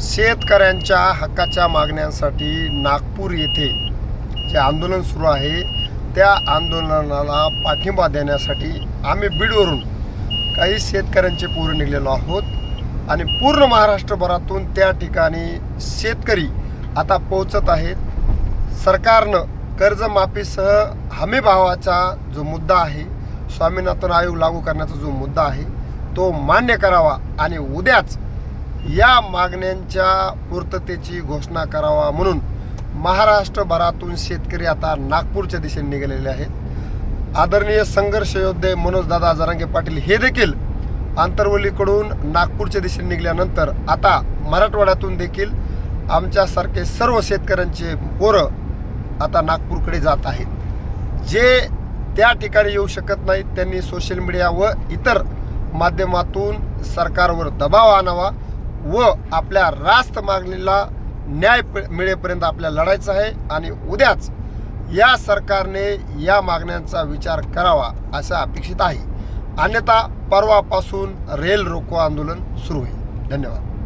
शेतकऱ्यांच्या हक्काच्या मागण्यांसाठी नागपूर येथे जे आंदोलन सुरू आहे त्या आंदोलनाला पाठिंबा देण्यासाठी आम्ही बीडवरून काही शेतकऱ्यांचे पोरं निघलेलो आहोत आणि पूर्ण महाराष्ट्रभरातून त्या ठिकाणी शेतकरी आता पोहोचत आहेत. सरकारनं कर्जमाफीसह हमीभावाचा जो मुद्दा आहे स्वामीनाथन आयोग लागू करण्याचा जो मुद्दा आहे तो मान्य करावा आणि उद्याच या मागण्यांच्या पूर्ततेची घोषणा करावा म्हणून महाराष्ट्रभरातून शेतकरी आता नागपूरच्या दिशेने निघालेले आहेत. आदरणीय संघर्ष योद्धे मनोजदादा जरांगे पाटील हे देखील आंतरवलीकडून नागपूरच्या दिशेने निघाल्यानंतर आता मराठवाड्यातून देखील आमच्यासारखे सर्व शेतकऱ्यांचे पोरं आता नागपूरकडे जात आहेत. जे त्या ठिकाणी येऊ शकत नाहीत त्यांनी सोशल मीडिया व इतर माध्यमातून सरकारवर दबाव आणावा. व आपल्या रास्त मागणीला न्याय प- मिळेपर्यंत आपल्याला लढायचं आहे आणि उद्याच या सरकारने या मागण्यांचा विचार करावा असं अपेक्षित आहे. अन्यथा परवापासून रेल रोको आंदोलन सुरू होईल. धन्यवाद.